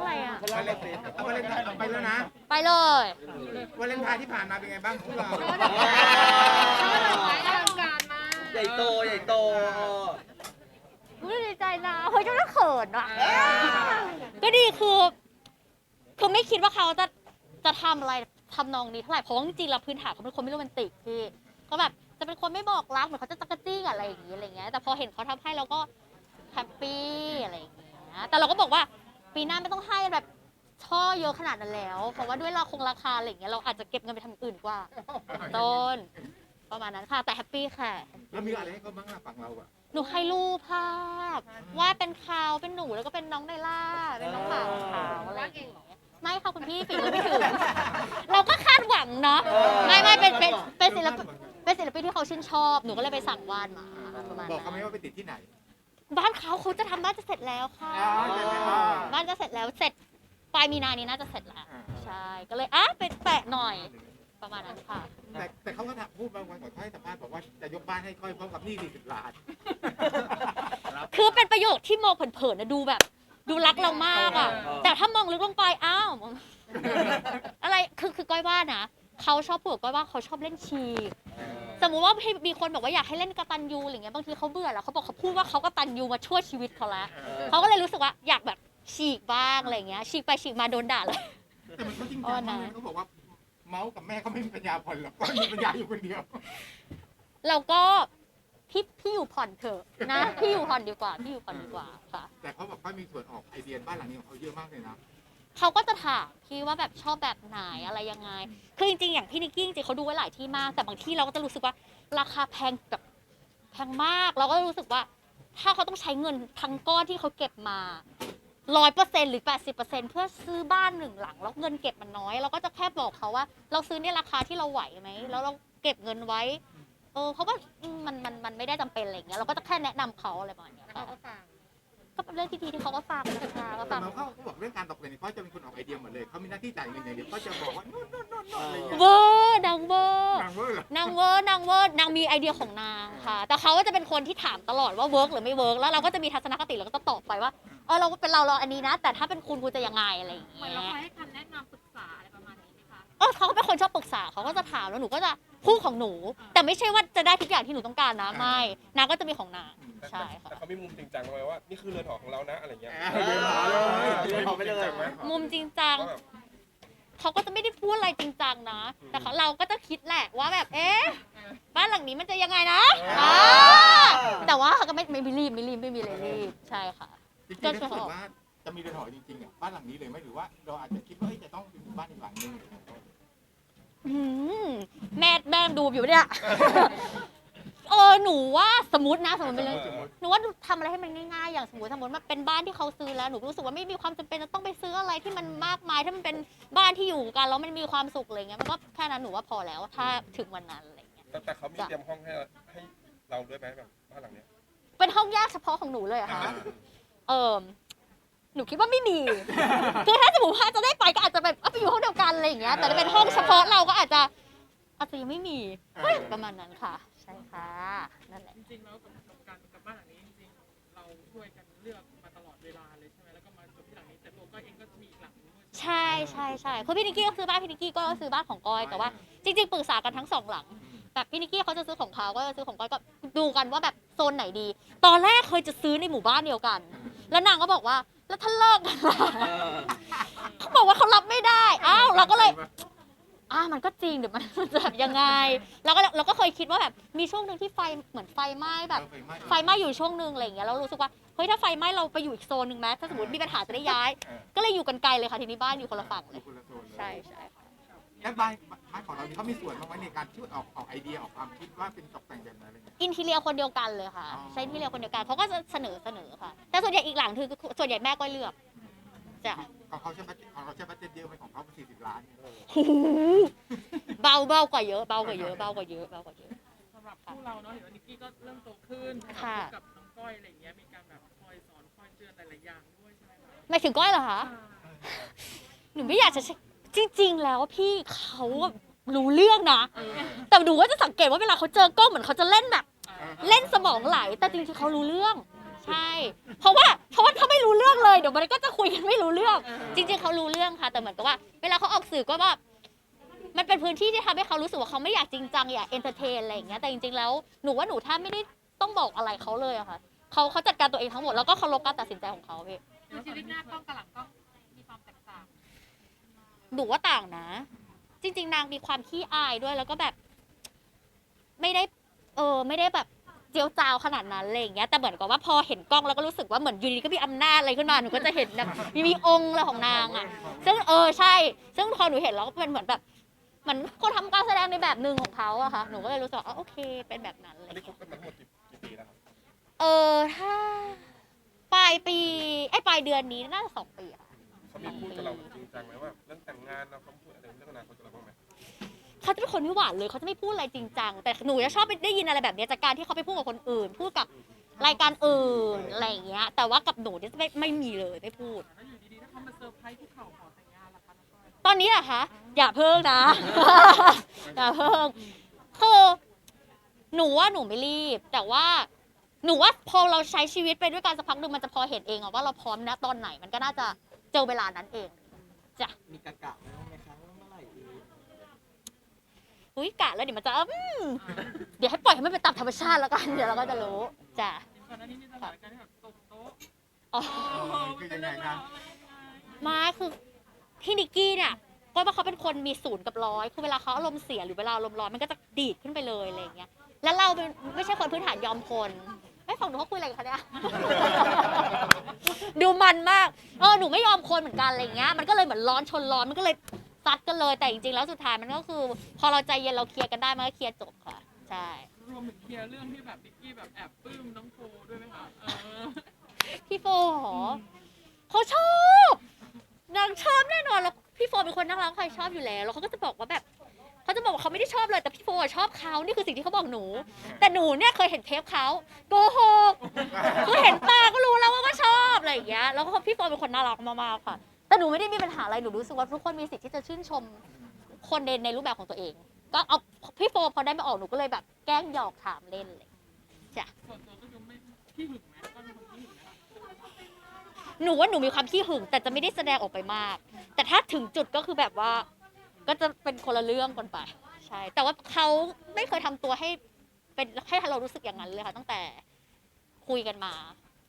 รื่องอะไรอะ วาเลนไทน์เอาวาเลนไทน์ออกไปแล้วนะไปเลยวาเลนไทน์ที่ผ่านมาเป็นไงบ้างพวกเราใหญ่โตใหญ่โตเออรู้ดีใจนะเฮ้ยก็น่าเขินอะก็ดีคือ คือไม่คิดว่าเขาจะจะทำอะไรทำนองนี้เท่าไหร่เพราะว่าจริงๆแล้วพื้นฐานเขาเป็นคนไม่โรแมนติกพี่ก็แบบจะเป็นคนไม่บอกรักเหมือนเขาจะจักรจี้กับอะไรอย่างนี้อะไรเงี้ยแต่พอเห็นเขาทำให้เราก็แฮปปี้อะไรอย่างเงี้ยแต่เราก็บอกว่า ปีหน้าไม่ต้องให้แบบช่อเยอะขนาดนั้นแล้ว เพราะว่าด้วยราคงราคาอะไรอย่างเงี้ยเราอาจจะเก็บเงินไปทำอย่างอื่นดีกว่า ต้น ประมาณนั้นค่ะ แต่แฮปปี้ค่ะ แล้วมีอะไรให้เขาบ้างล่ะฝั่งเราอะหนูให้รูปภาพว่าเป็นเขาเป็นหนูแล้วก็เป็นน้องไนล่าเป็นน้องหมาของเขาอะไรอย่างเงี้ยไม่ค่ะคุณพี่ฝีมือไม่ถึงเราก็คาดหวังเนาะไม่ไม่เป็นเป็นเป็นศิลปินเป็นศิลปินที่เขาชื่นชอบหนูก็เลยไปสั่งวาดมาประมาณบอกเขาไหมนั้นว่าไปติดที่ไหน บ้านเขาเขาจะทำบ้านจะเสร็จแล้วค่ะ อ๋อเสร็จแล้ว บ้านจะเสร็จแล้วเสร็จปลายมีนานี้น่าจะเสร็จแล้วอ่าใช่ก็เลยอะเป็นแปะหน่อยประมาณนั้นค่ะ แต่แต่เขาก็ถามพูดบางวันก่อนเขาให้สัมภาษณ์บอกว่าจะยกบ้านให้ก้อยพร้อมกับหนี้40ล้าน คือเป็นประโยคที่มองเผินๆนะดูแบบ ดูรักเรามากอะแต่ถ้ามองลึกลงไปอ้าว อะไรคือคือก้อยว่านะเขาชอบพูดกับก้อยว่าเขาชอบเล่นชีก สมมุติว่ามีคนบอกว่าอยากให้เล่นกตันยูอะไรเงี้ยบางทีเขาเบื่อแล้วเขาบอกเขาพูดว่าเขากตันยูมาช่วยชีวิตเขาแล้วเขาก็เลยรู้สึกว่าอยากแบบฉีกบ้างอะไรเงี้ยฉีกไปฉีกมาโดนด่าเลยแต่มันเขาจริงอ๋จัองนะมากเลยเขาบอกว่าเมาส์กับแม่เขาไม่มีปัญญาผ่อนหรอกก็มีปัญญาอยู่คนเดียว เราก็พี่พี่อยู่ผ่อนเถอะนะพี่อยู่ผ่อนดีกว่าพี่อยู่ผ่อนดีกว่าค่ะ แต่เขาบอกว่ามีส่วนออกไอเดียบ้านหลังนี้ของเขาเยอะมากเลยนะ เขาก็จะถามพี่ว่าแบบชอบแบบไหนอะไรยังไง คือจริงๆ อย่างพี่นิกกี้จริงๆเขาดูไว้หลายที่มาก แต่บางที่เราก็จะรู้สึกว่าราคาแพงแบบแพงมาก เราก็รู้สึกว่า ถ้าเขาต้องใช้เงินทั้งก้อนที่เขาเก็บมาร้อยเปอร์เซ็นหรือแปดสิบเปอร์เซ็นเพื่อซื้อบ้านหนึ่งหลัง แล้วเงินเก็บมันน้อย เราก็จะแค่บอกเขาว่า เราซื้อในราคาที่เราไหวไหม แล้วเราเก็บเงินไว้ เออเพราะว่ามันมันมันไม่ได้จำเป็นอะไรเงี้ย เราก็จะแค่แนะนำเขาอะไรประมาณเนี้ยค่ะก็ เป็นเรื่องที่ดีที่เขาก็ฟังนะคะก็แต่ฟังเมาเขาเขาบอกเรื่องการตกแต่งเนี่ยเขาจะเป็นคนออกไอเดียหมดเลยเขามีหน้าที่จ่ายเงินอย่างเดียวเขาจะบอกว่านู่นนู่นนู่นนู่นอะไรอย่างเงี้ยเวอร์ดังเวอร์ นางเวอร์เหรอนางเวิร์กนางเวิร์กนางมีไอเดียของนางค่ะ แต่เขาก็จะเป็นคนที่ถามตลอดว่าเวิร์กหรือไม่เวิร์กแล้วเราก็จะมีทัศนคติเราก็จะตอบไปว่าเออเราเป็นเราเราอันนี้นะ แต่ถ้าเป็นคุณคุณจะยังไงอะไรอย่างเหมืเงี้อนเรายคอยให้คำแนะนำปรึกษาอะไรประมาณ นี้ไหมคะเออเขาก็เป็นคนชอบปรึกษาเขาก็จะถามแล้วหนูก็จะพูดของหนู แต่ไม่ใช่ว่าจะได้ทุกอย่างที่หนูต้องการนะไม่นางก็จะมีของนางใช่ค่ะ แต่เขามีมุมจริงจังไหมว่านี่คือเรือนหอของเรานะอะไรเงี้ยเออเดินหาเลยเดินหอไปเลยจริงจังไหมมุมจริงจัง ว่าแบบ เขาก็จะไม่ได้พูดอะไรจริงจังนะ แต่เขาเราก็จะคิดแหละว่าแบบ เอ๊ะ บ้านหลังนี้มันจะยังไงนะอ่าแต่ว่าเขาก็ไม่ไม่รีบไม่รีบไม่มีเลยรีบใช่ค่ะ จริงๆถ้าเกิดว่าจะมีเรือนหอจริงๆอะบ้านหลังนี้เลยไหมหรือว่าเราอาจจะคิดว่าเอ้ยจะต้องเป็นบ้านอีกหลังนึง อืมแม่แม่ดูอยู่เนี่ย เออหนูว่าสมมตินะสมมติเป็นเรื่องหนูว่าทำอะไรให้มันง่ายๆ อย่างสมมติสมมติมันเป็นบ้านที่เขาซื้อแล้วหนูรู้สึกว่าไม่มีความจำเป็นจะต้องไปซื้ออะไรที่มันมากมายถ้ามันเป็นบ้านที่อยู่กันแล้วมันมีความสุขอะไรเงี้ยมันก็แค่นั้นหนูว่าพอแล้วถ้าถึงวันนั้นอะไรเงี้ยแต่แต่เขามีเตรียมห้องให้ให้เราด้วยไหมแบบบ้านหลังเนี้ยเป็นห้องแยกเฉพาะของหนูเลยเหรอะคะ เออหนูคิดว่าไม่มี คือถ้า งเงี้ย แต่ถ้าเป็นห้องเฉพาะเราก็อาจจะอาจจะยังไม่มีเฮ้ยประมาณนั้นค่ะ ใช่ค่ะนั่นแหละ จริงๆแล้วกับกับการกับบ้านหลังนี้จริงๆเราช่วยกันเลือกมาตลอดเวลาเลยใช่ไหมแล้วก็มาจบที่หลังนี้แต่ตัวก็เองก็มีอีกหลังนึงด้วยใช่ไหมใช่ใช่ใช่คือพี่นิกกี้ก็ซื้อบ้านพี่นิกกี้ก็ซื้อบ้านของก้อยแต่ว่าจริง ๆปรึกษากันทั้งสองหลัง แบบพี่นิกกี้เขาจะซื้อของเขาก็จะซื้อของก้อยก็ดูกันว่าแบบโซนไหนดี ตอนแรกเคยจะซื้อในหมู่บ้านเดียวกัน แล้วนางก็บอกว่า แล้วถ้าเลิกกันล่ะเขาบอกว่าเขารับไม่ได้ อ้าวเราก็เลย อ่ามันก็จริงเดี๋ยวมันจะแบบยังไงเราก็เราก็เคยคิดว่าแบบมีช่วงหนึ่งที่ไฟเหมือนไฟไหม้แบบ ไฟไหม้อยู่ช่วงหนึ่งอะไรอย่างเงี้ยแล้วรู้สึกว่าเฮ้ยถ้าไฟไหม้เราไปอยู่อีกโซนหนึ่งไหมถ้าสมมติมีปัญหาจะได้ย้าย ก็เลยอยู่กันไกลเลยค่ะทีนี้บ้านอยู่คนละฝั่งเลย ใช่ใช่ค่ะ แล้วบ้านบ้านของเรานี่เขามีส่วนบ้างไหมในการช่วยออกออกไอเดียออกความคิดว่าเป็นตกแต่งแบบไหนอะไรเงี้ย อินทีเรียคนเดียวกันเลยค่ะ อ๋อ ใช้อินทีเรียคนเดียวกันเขาก็จะเสนอเสนอค่ะ แต่ส่วนใหญ่อีกหลังคือส่วนใหญ่แม่ก็เลือกจ้ะของเขาใช้บัตของเราใช้บัตเจ็ตเยอะไหมของเขาสี่สิบล้าน หูเบาเบากว่าเยอะเบากว่าเยอะเบากว่าเยอะเบากว่าเยอะ สำหรับคู่เราเนาะเห็นว่านิกกี้ก็เริ่มโตขึ้นค่ะ กับน้องก้อยอะไรอย่างเงี้ยมีการแบบคอยสอนคอยเตือนหลายๆอย่างด้วยใช่ไหมคะไม่ถึงก้อยเหรอคะหนูไม่อยากจะใช้ จริง ๆ แล้วพี่เขารู้เรื่องนะ แต่หนูก็จะสังเกตว่าเวลาเขาเจอกล้องเหมือนเขาจะเล่นแบบ เล่นสมองไหล แต่จริงๆเขารู้เรื่อง ใช่ เพราะว่าเพราะว่าเขาไม่รู้เรื่องเลยเดี๋ยวมันก็จะคุยกันไม่รู้เรื่อง จริง ๆเขารู้เรื่องค่ะ แต่เหมือนกับว่า เวลาเขาออกสื่อก็ว่ามันเป็นพื้นที่ที่ทำให้เขารู้สึกว่าเขาไม่อยากจริงจังอยากเอนเตอร์เทนอะไรอย่างเงี้ยแต่จริงๆแล้วหนูว่าหนูแทบไม่ได้ต้องบอกอะไรเขาเลยอะค่ะเขาเขาจัดการตัวเองทั้งหมดแล้วก็เคารพการตัดสินใจของเขาพี่คือชีวิตหน้ากล้องกับหลังกล้องมีความแตกต่าง หนูว่าต่างนะ จริง ๆ นางมีความขี้อายด้วยแล้วก็แบบ ไม่ได้ เออ ไม่ได้แบบเจียวจาวขนาดนั้นอะไรอย่างเงี้ยแต่เหมือนกับว่าพอเห็นกล้องแล้วก็รู้สึกว่าเหมือนอยูดีก็มีอำนาจอะไรขึ้นมาหนูก็จะเห็นแบบมีมีองค์อะไรของนางอะซึ่งเออใช่ ซึ่งพอหนูเห็นแล้วก็เป็นเหมือนแบบเหมือนคนทำการแสดงในแบบหนึ่งของเขาอะค่ะหนูก็เลยรู้สึกว่าอ๋อโอเคเป็นแบบนั้นอะไรอัอนย่างนี้เงี้ย คบกันมาทั้งหมดกี่กี่ปีแล้วครับ เออถ้าปลายปีไอ้ยปลายเดือนนี้น่าจะสองปีอะค่ะ เขามีพูดกับเราจริงจังไหมว่าเรื่องแต่งงานเราเขาพูดอะไรเรื่องอนาคตกับเราบ้างไหมเขาจะเป็นคนไม่หวานเลยเขาจะไม่พูดอะไรจริงจังแต่หนูจะชอบไปได้ยินอะไรแบบเนี้ยจากการที่เขาไปพูดกับคนอื่น พูดกับรายการอื่นอะไรอย่างเงี้ย แต่ว่ากับหนูเนี่ยจะไม่ไม่มีเลยไม่พูด แล้วอยู่ดีๆถ้าเขามาเซอร์ไพรส์ที่เขาขอแต่งงานล่ะคะน้องก้อยตอนนี้เหรอะคะอย่าเพิ่งนะ อย่าเพิ่งคือหนูว่าหนูไม่รีบ แต่ว่าหนูว่าพอเราใช้ชีวิตไปด้วยกันสักพักหนึ่งมันจะพอเห็นเองอะว่าเราพร้อมนะตอนไหนมันก็น่าจะ เจอเวลานั้นเองจ้ะมีกะกะไหมไหมคะว่าเมื่อไหร่ดีอุ้ยกะแล้วเดี๋ยวมันจะอืมเดี๋ยวให้ปล่อยให้มันเป็นตามธรรมชาติแล้วกันเดี๋ยวเราก็จะรู้จ้ะก่อนหน้านี้มีสถานการณ์ที่แบบตกโต๊ะอ๋อคือยังไงคะไมาคือพี่นิกกี้เนี่ยก็ว่าเขาเป็นคนมีศูนย์กับร้อยคือเวลาเขาอารมณ์เสียหรือเวลาอารมณ์ร้อนมันก็จะดีดขึ้นไปเลยอะไรอย่างเงี้ยแล้วเราเป็นไม่ใช่คนพื้นฐานยอมคน ไม่ฟังหนูเขาคุยอะไรกันคะเนี่ย ดูมันมาก เออหนูไม่ยอมคนเหมือนกันอะไรอย่างเงี้ย มันก็เลยเหมือนร้อนชนร้อน มันก็เลยซัดกันเลย แต่จริงๆ แล้วสุดท้ายมันก็คือ พอเราใจเย็นเราเคลียร์กันได้ มันก็เคลียร์จบค่ะ ใช่ รวมถึงเคลียร์เรื่องที่แบบบิ๊กกี้แบบแอบปลื้มน้องโฟด้วยไหมคะเออพี่โฟเหรอเขาชอบ นางชอบแน่นอนแล้วพี่โฟเป็นคนน่ารักใครชอบอยู่แล้ว แล้วเขาก็จะบอกว่าแบบ เขาจะบอกว่าเขาไม่ได้ชอบเลยแต่พี่โฟอะชอบเขานี่คือสิ่งที่เขาบอกหนู แต่หนูเนี่ยเคยเห็นเทปเขาโกหกคือเห็นตาก็รู้แล้วว่าก็ชอบอะไรอย่างเงี้ยแล้วก็พี่โฟเป็นคนน่ารักมากๆค่ะ แต่หนูไม่ได้มีปัญหาอะไรหนูรู้สึกว่าทุกคนมีสิทธิ์ที่จะชื่นชมคนในในรูปแบบของตัวเอง ก็เอาพี่โฟพอได้มาออกหนูก็เลยแบบแกล้งหยอกถามเล่นเลยส่วนตัวก็คือไม่ที่หึงไหมก็เป็นคนที่หึงไหมคะหนูว่าหนูมีความขี้หึงแต่จะไม่ได้แสดงออกไปมาก แต่ถ้าถึงจุดก็คือแบบว่า ก็จะเป็นคนละเรื่องกันไปใช่แต่ว่าเขาไม่เคยทำตัวให้เป็นให้เรารู้สึกอย่างนั้นเลยค่ะ ตั้งแต่คุยกันมา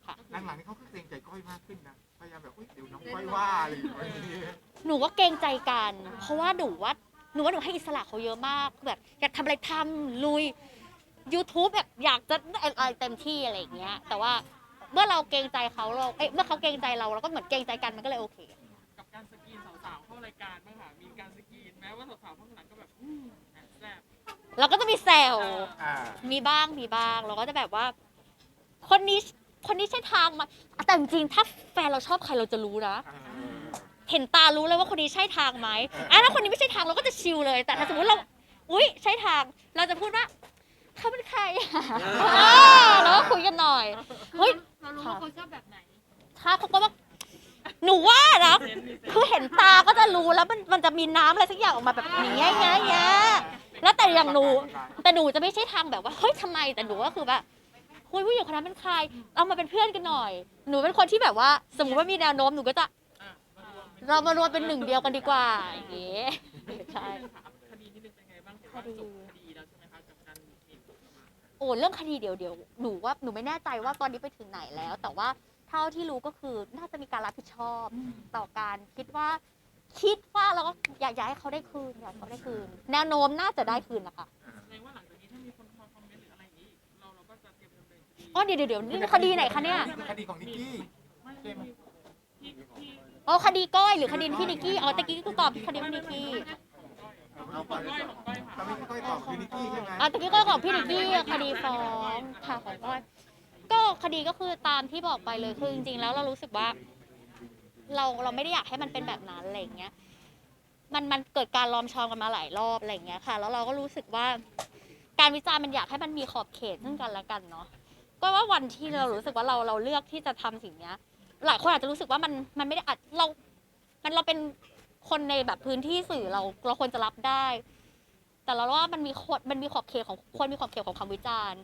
ค่ะ หลังๆนี่เขาก็เกรงใจก้อยมากขึ้นนะ พยายามแบบอุ้ยเดี๋ยวน้องก้อยว่าอะไรอย่างเงี้ยหนูว่าเกรงใจกัน เพราะว่าหนูว่าหนูว่าหนูให้อิสระเขาเยอะมากคือแบบอยากทำอะไรทำลุย YouTube แบบอยากจะอะไรเต็มที่อะไรอย่างเงี้ย แต่ว่าเมื่อเราเกรงใจเขาเราเอ้ยเมื่อเขาเกรงใจเราเราก็เหมือนเกรงใจกันมันก็เลยโอเค กับการสกรีนสาวๆเข้ารายการบ้างค่ะ มีการสกรีนแม้ว่าสาวๆข้างหลังก็แบบอืมแซ่บเราก็จะมีแซว อ่ามีบ้างมีบ้างเราก็จะแบบว่า คนนี้คนนี้ใช่ทางมาแต่จริงๆถ้าแฟนเราชอบใครเราจะรู้นะเห็นตารู้เลยว่าคนนี้ใช่ทางไหมอะถ้าคนนี้ไม่ใช่ทางเราก็จะชิลเลย แต่ถ้าสมมติเราอุ๊ยใช่ทาง เราจะพูดว่าเขาเป็นใครอะอ่าเราก็คุยกันหน่อย เฮ้ย เรารู้ว่าเขาชอบแบบไหน ถ้าเขาก็ว่า หนูว่านะคือเห็นตาก็จะรู้แล้วมันมันจะมีน้ำอะไรสักอย่างออกมาแบบนี้เงี้ยเงี้ยเงี้ยแล้วแต่อย่างหนู แต่หนูจะไม่ใช่ทางแบบว่าเฮ้ยทำไมแต่หนูก็คือแบบคุยผู้หญิงคนนั้นเป็นใคร เอามาเป็นเพื่อนกันหน่อย หนูเป็นคนที่แบบว่า สมมติว่ามีแนวโน้มหนูก็จะ เรามารวมเป็นหนึ่งเดียวกันดีกว่าอย่างเงี้ยใช่ คดีนี้เป็นยังไงบ้างคดีแล้วใช่ไหมคะกับการหมิ่นประมาท โอ้เรื่องคดีเดี๋ยวเดี๋ยวหนูว่าหนูไม่แน่ใจว่าตอนนี้ไปถึงไหนแล้ว แต่ว่า เท่าที่รู้ก็คือน่าจะมีการรับผิดชอบต่อการคิดว่าคิดว่าเราก็อยากอยากให้เขาได้คืนอยากให้เขาได้คืน แนวโน้มน่าจะได้คืนนะคะแสดงว่าหลังจากนี้ถ้ามีคนมาคอมเมนต์หรืออะไรอย่างนี้อีกเราเราก็จะเตรียมดำเนินคดีอ๋อเดี๋ยวเดี๋ยวเดี๋ยวนี่คดีไหนคะเนี่ยคดีของนิกกี้ไม่ไม่มีที่ที่อ๋อคดีก้อยหรือคดีพี่นิกกี้อ๋อตะกี้ก็ตอบคดีพี่นิกกี้ของก้อยของก้อยค่ะตอนนี้ก้อยตอบคือนิกกี้ใช่ไหมอะตะกี้ก็ของพี่นิกกี้คดีฟ้องค่ะของก้อย ก็คดีก็คือตามที่บอกไปเลยคือจริงๆแล้วเรารู้สึกว่า เราเราไม่ได้อยากให้มันเป็นแบบนั้นอะไรอย่างเงี้ย มันมันเกิดการล้อมชองกันมาหลายรอบอะไรอย่างเงี้ยค่ะ แล้วเราก็รู้สึกว่า การวิจารณ์มันอยากให้มันมีขอบเขตซึ่งกันและกันเนาะก็ว่าวันที่เรารู้สึกว่าเราเราเลือกที่จะทำสิ่งเนี้ย หลายคนอาจจะรู้สึกว่ามันมันไม่ได้อัดเรา มันเราเป็นคนในแบบพื้นที่สื่อเราเราควรจะรับได้ แต่เราว่ามันมีขดมันมีขอบเขตของควรมีขอบเขตของคำวิจารณ์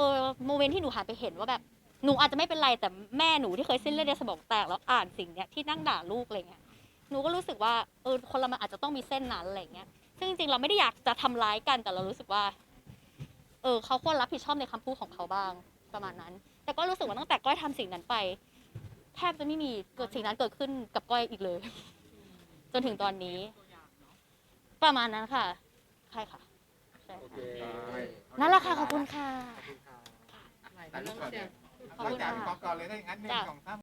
ออโมเมนต์ที่หนูหันไปเห็นว่าแบบหนูอาจจะไม่เป็นไรแต่แม่หนูที่เคยเส้นเลือดในสมองแตกแล้วอ่านสิ่งเนี้ยที่นั่งด่าลูกอะไรเงี้ยหนูก็รู้สึกว่าเออคนเรามันอาจจะต้องมีเส้นนั้นอะไรเงี้ยซึ่งจริงๆเราไม่ได้อยากจะทำร้ายกันแต่เรารู้สึกว่า เออเขาควรรับผิดชอบในคำพูดของเขาบ้างประมาณนั้น แต่ก็รู้สึกว่าตั้งแต่ก้อยทำสิ่งนั้นไป แทบจะไม่มีเกิดสิ่งนั้นเกิดขึ้นกับก้อยอีกเลย จนถึงตอนนี้ตัวอย่างเนาะประมาณนั้นค่ะ ใช่ค่ะใช่โอค่ะเคนั่นแหละค่ะขอบคุณค่ะขอบคุณค่ะ แต่ลูกก่อนเลยขอบคุณเราจากค่ะ พี่ป๊อกก่อนเลยได้อย่างนั้นหนึ่งจ้ะ สองสาม